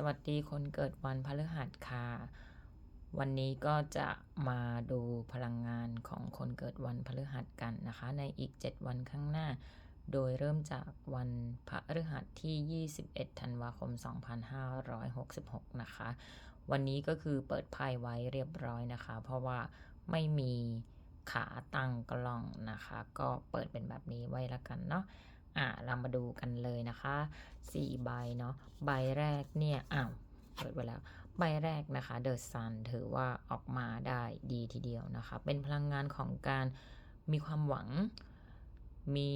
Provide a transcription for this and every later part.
สวัสดีคนเกิดวันพฤหัสค่ะ วันนี้ก็จะมาดูพลังงานของคนเกิดวันพฤหัสกันนะคะ ในอีก 7 วันข้างหน้า โดยเริ่มจากวันพฤหัสที่ 21 ธันวาคม 2566 นะคะ วันนี้ก็คือเปิดไพ่ไว้เรียบร้อยนะคะ เพราะว่าไม่มีขาตั้งกล้องนะคะ ก็เปิดเป็นแบบนี้ไว้ละกันเนาะ อะเรามาดูกันเลยนะคะ4ใบเนาะใบแรกเนี่ยอ้าวเปิดไว้แล้วใบแรกนะคะ The Sun ถือว่าออกมาได้ดีทีเดียวนะคะ เป็นพลังงานของการมีความหวัง มี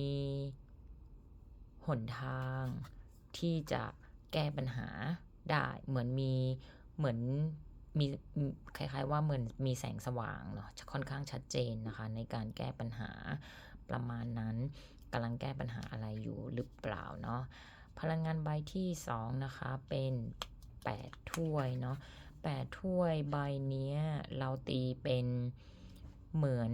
หนทางที่จะแก้ปัญหาได้เหมือนมีเหมือนมีคล้ายๆว่าเหมือนมีแสงสว่างเนาะค่อนข้างชัดเจนนะคะ ในการแก้ปัญหาประมาณนั้น กำลังแก้ปัญหาอะไรอยู่หรือเปล่าเนาะพลังงานใบที่ 2 นะคะ เป็น 8 ถ้วยเนาะ8 ถ้วยใบนี้เราตีเป็นเหมือน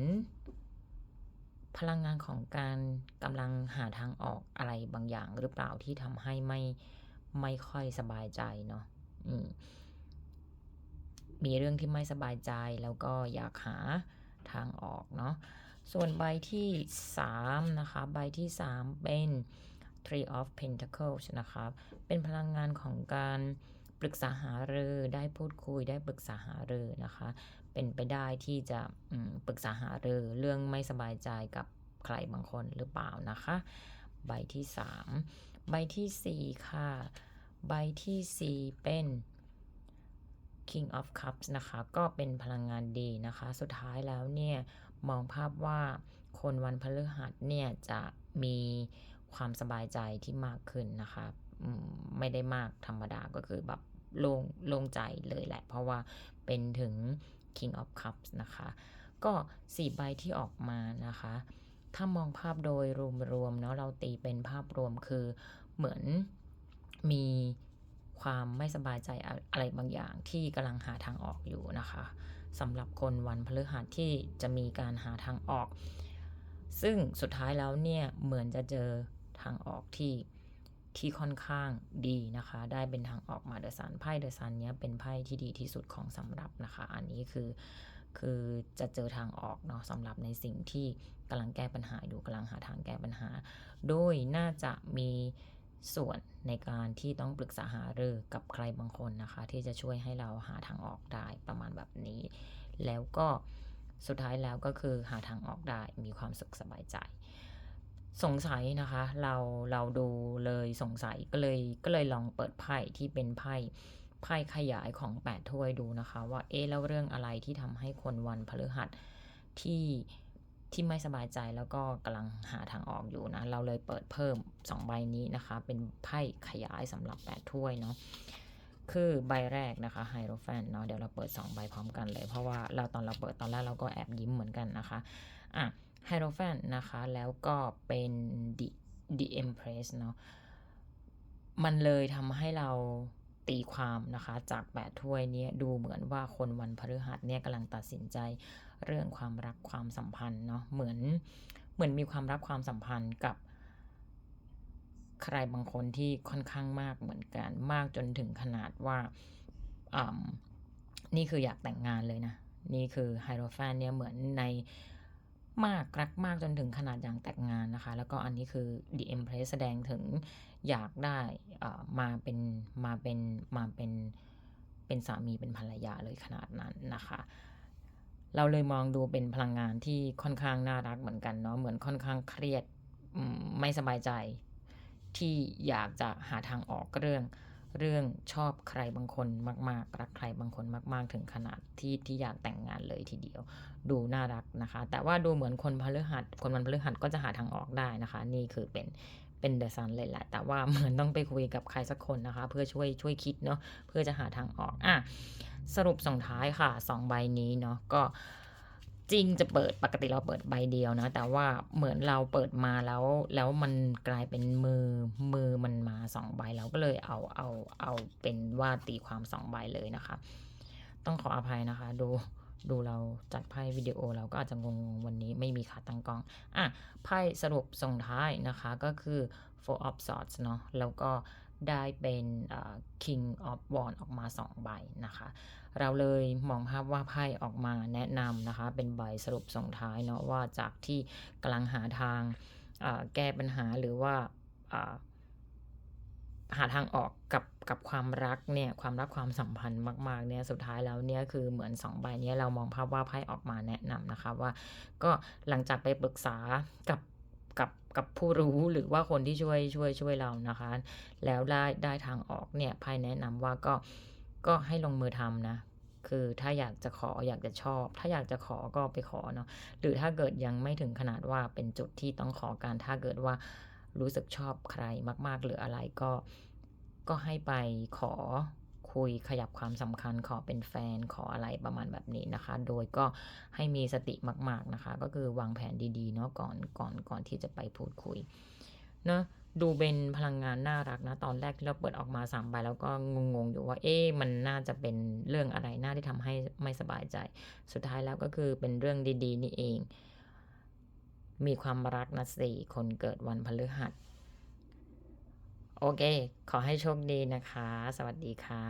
พลังงานของการกำลังหาทางออกอะไรบางอย่างหรือเปล่าที่ทำให้ไม่ไม่ค่อยสบายใจเนาะมมีเรื่องที่ไม่สบายใจแล้วก็อยากหาทางออกเนาะ ส่วนใบที่ 3 นะคะ ใบที่ 3 เป็น Three of Pentacles นะคะเป็นพลังงานของการปรึกษาหารือได้พูดคุยได้ปรึกษาหารือนะคะ เป็นไปได้ที่จะปรึกษาหารือเรื่องไม่สบายใจกับใครบางคนหรือเปล่านะคะ ใบที่ 3 ใบที่ 4 ค่ะ ใบที่ 4 เป็น King of Cups นะคะ ก็เป็นพลังงานดีนะคะ สุดท้ายแล้วเนี่ย มองภาพว่าคนวันพฤหัสเนี่ยจะมีความสบายใจที่มากขึ้นนะคะไม่ได้มากธรรมดาก็คือแบบโล่งลงใจเลยแหละ เพราะว่าเป็นถึง King of Cups นะคะ ก็สี่ใบที่ออกมานะคะ ถ้ามองภาพโดยรวมๆเนาะเราตีเป็นภาพรวมคือเหมือนมีความไม่สบายใจอะไรบางอย่างที่กำลังหาทางออกอยู่นะคะ สำหรับคนวันพฤหัสที่จะมีการหาทางออก ซึ่งสุดท้ายแล้วเนี่ยเหมือนจะเจอทางออกที่ที่ค่อนข้างดีนะคะ ได้เป็นทางออกมาเดอะซันไพ่เดอะซันเนี้ยเป็นไพ่ที่ดีที่สุดของสำหรับนะคะ อันนี้คือคือจะเจอทางออกเนาะสำหรับในสิ่งที่กำลังแก้ปัญหาอยู่กำลังหาทางแก้ปัญหา โดยน่าจะมีส่วน ในการที่ต้องปรึกษาหารือกับใครบางคนนะคะ ที่จะช่วยให้เราหาทางออกได้ประมาณแบบนี้ แล้วก็สุดท้ายแล้วก็คือหาทางออกได้มีความสุขสบายใจ สงสัยนะคะ เราเราดูเลยสงสัยก็เลยก็เลยลองเปิดไพ่ที่เป็นไพ่ไพ่ขยายของ8ถ้วยดูนะคะ ว่าเอ๊แล้วเรื่องอะไรที่ทำให้คนวันพฤหัสที่ ที่ไม่สบายใจแล้วก็กำลังหาทางออกอยู่นะ เราเลยเปิดเพิ่ม 2 ใบนี้นะคะ เป็นไพ่ขยายสำหรับ 8 ถ้วยเนาะคือใบแรกนะคะไฮโรแฟนเนาะเดี๋ยวเราเปิด 2 ใบพร้อมกันเลย เพราะว่าเราตอนเราเปิดตอนแรกเราก็แอบยิ้มเหมือนกันนะคะอะไฮโรแฟนนะคะแล้วก็เป็นดิดิเอ็มเพรสเนาะมันเลยทำให้เรา ตีความนะคะจากแปดถ้วยนี้ดูเหมือนว่าคนวันพฤหัสเนี่ยกำลังตัดสินใจเรื่องความรักความสัมพันธ์เนาะเหมือนเหมือนมีความรักความสัมพันธ์กับใครบางคนที่ค่อนข้างมากเหมือนกันมากจนถึงขนาดว่านี่คืออยากแต่งงานเลยนะ นี่คือไฮโรแฟนเนี่ยเหมือนใน มากรักมากจนถึงขนาดอย่างแต่งงานนะคะ แล้วก็อันนี้คือ The Empress แสดงถึงอยากได้มาเป็นมาเป็นมาเป็นเป็นสามีเป็นภรรยาเลยขนาดนั้นนะคะ เราเลยมองดูเป็นพลังงานที่ค่อนข้างน่ารักเหมือนกันเนาะเหมือนค่อนข้างเครียดไม่สบายใจที่อยากจะหาทางออกเรื่อง เรื่องชอบใครบางคนมากๆ รักใครบางคนมาก ๆ ถึงขนาดที่ที่อยากแต่งงานเลยทีเดียว ดูน่ารักนะคะ แต่ว่าดูเหมือนคนพฤหัสคนวันพฤหัสก็จะหาทางออกได้นะคะ นี่คือเป็นเป็นเดอะซันเลยแหละ แต่ว่าเหมือนต้องไปคุยกับใครสักคนนะคะ เพื่อช่วยช่วยคิดเนาะเพื่อจะหาทางออกอะสรุปส่งท้ายค่ะ2ใบนี้เนาะก็จริงจะเปิดปกติเราเปิดใบเดียวนะ แต่ว่าเหมือนเราเปิดมาแล้ว แล้วมันกลายเป็นมือมือมันมาสองใบ เราก็เลยเอาเอาเอาเป็นว่าตีความสองใบเลยนะคะ ต้องขออภัยนะคะ ดูดูเราจัดไพ่วิดีโอเราก็อาจจะงงวันนี้ไม่มีขาตั้งกล้อง อะ ไพ่สรุปส่งท้ายนะคะก็คือ four of swords เนาะแล้วก็ได้เป็น King of Wands ออกมา 2 ใบนะคะ เราเลยมองภาพว่าไพ่ออกมาแนะนำนะคะ เป็นใบสรุปส่งท้ายเนาะว่าจากที่กำลังหาทางแก้ปัญหาหรือว่า หาทางออกกับกับความรักเนี่ยความรักความสัมพันธ์มากๆเนี่ยสุดท้ายแล้วเนี่ยคือเหมือนสองใบเนี้ยเรามองภาพว่าไพ่ออกมาแนะนำนะคะว่า ก็หลังจากไปปรึกษากับกับกับผู้รู้หรือว่าคนที่ช่วยช่วยช่วยเรานะคะ แล้วได้ได้ทางออกเนี่ยไพ่แนะนำว่าก็ก็ให้ลงมือทำนะคือถ้าอยากจะขออยากจะชอบ ถ้าอยากจะขอก็ไปขอเนาะหรือถ้าเกิดยังไม่ถึงขนาดว่าเป็นจุดที่ต้องขอการถ้าเกิดว่า รู้สึกชอบใครมากๆ หรืออะไรก็ก็ให้ไปขอคุยขยับความสำคัญขอเป็นแฟนขออะไรประมาณแบบนี้นะคะ โดยก็ให้มีสติมาก ๆนะคะ ก็คือวางแผนดีๆเนาะก่อนก่อนก่อนที่จะไปพูดคุยเนาะดูเป็นพลังงานน่ารักนะ ตอนแรกที่เราเปิดออกมาสามใบแล้วก็งงๆ อยู่ว่า เอ๊ะมันน่าจะเป็นเรื่องอะไรน่าที่ทำให้ไม่สบายใจ สุดท้ายแล้วก็คือเป็นเรื่องดี ๆ นี่เอง มีความรักนะสี่คนเกิดวันพฤหัส โอเค ขอให้โชคดีนะคะ สวัสดีค่ะ